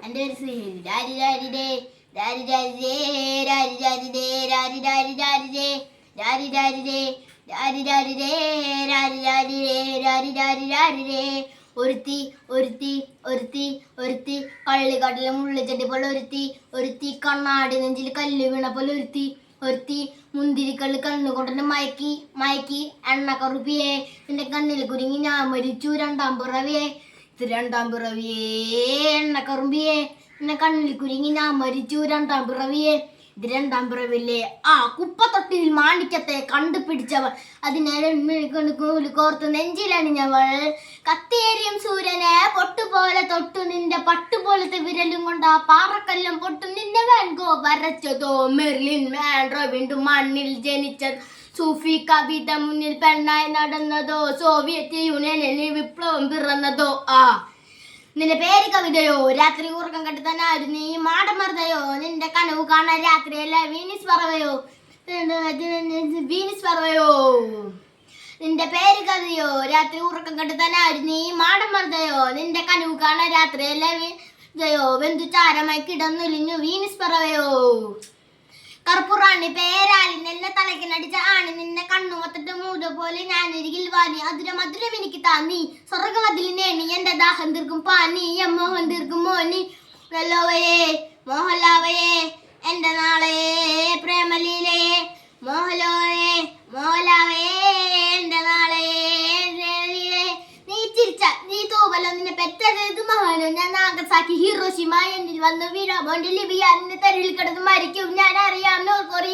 എന്റെ ഒരു സ്നേഹിതൻ രാരി രാരി ഡേ രാരി രാരി ഡേ രാരി രാരി ഡേ രാരി രാരി രാരി ഡേ രാരി രാരി ഡേ രാരി രാരി ഡേ രാരി രാരി ഡേ രാരി രാരി രാരി ഡേ ഒരുത്തി ഒരുത്തി ഒരുത്തി ഒരുത്തി കള്ളിക്കാട്ടിലെ മുള്ളിച്ചട്ടി പോലെ ഒരുത്തി ഒരുത്തി കണ്ണാടി നെഞ്ചിൽ കല്ല് വീണ പോലെ ഒരുത്തി ഒരുത്തി മുന്തിരിക്കള്ളി കണ്ണുകൊണ്ടെന്നെ മയക്കി മയക്കി എണ്ണക്കറുപ്പിയെ കറുപ്പിയേ നിന്റെ കണ്ണിൽ കുരുങ്ങി ഞാൻ മരിച്ചു രണ്ടാം പിറവിയെ രണ്ടാം പിറവിയേ. എണ്ണ കറുമ്പിയേ. എന്നെ കണ്ണിൽ കുരുങ്ങി ഞാൻ മരിച്ചു രണ്ടാം പിറവിയെ. ഇത് രണ്ടാം പിറവില്ലേ? ആ കുപ്പത്തൊട്ടിൽ മാണിക്കത്തെ കണ്ടുപിടിച്ചവൾ അതിനെ കോർത്ത് നെഞ്ചിലണിഞ്ഞവൾ കത്തിയേരിയും സൂര്യനെ പൊട്ടുപോലെ തൊട്ടു നിന്റെ പട്ടുപോലത്തെ വിരലും കൊണ്ട് ആ പാറക്കല്ലും പൊട്ടു നിന്റെ വാൻകോ വരച്ചതോ? മെർലിൻ മാൻഡ്രോ വീണ്ടും മണ്ണിൽ ജനിച്ചത്. സൂഫി കവിത മുന്നിൽ പെണ്ണായി നടന്നതോ? സോവിയറ്റ് യൂണിയനിൽ വിപ്ലവം പിറന്നതോ? ആ. നിന്റെ പേര് കവിതയോ? രാത്രി ഉറക്കം തന്നെ മാടം നീ മാടമർദ്ദയോ? നിന്റെ കനവ് കാണാൻ രാത്രിയല്ല വീനിസ് പറവയോ? വീനിസ് പറവയോ? നിന്റെ പേര് കവിതയോ? രാത്രി ഉറക്കം കെട്ടി തന്നെ മാടം നീ മാടമർദ്ദയോ? നിന്റെ കനവ് കാണാൻ രാത്രിയല്ല വീതയോ ബന്ധു ചാരമായി കിടന്നുലിഞ്ഞു വീനിസ് പറവയോ? കറുപ്പുറാണി പേരാലി നിന്നെ തലക്കിനടിച്ച ആണി നിന്നെ കണ്ണുമത്തിട്ട് മൂത പോലെ ഞാനരികിൽ വാനി അതിര മധുരം എനിക്ക് താന്നി. സ്വർഗമതിലിനേണി എന്റെ ദാഹം തീർക്കും പാനി. എം മോഹൻ തീർക്കും മോനി. ലല്ലോവയെ മോഹലാവയേ എന്റെ നാളെ പ്രേമലീലേ. മോഹലോയെ ഞാൻ നാഗസാക്കി ഹിറോഷിമ എന്നിൽ വന്ന് വീഴാമോന്റെ ലിബിയ നിന്നെ തെരുവിൽ കിടന്ന് മരിക്കും. ഞാൻ അറിയാം നോർക്കൊറിയാൻ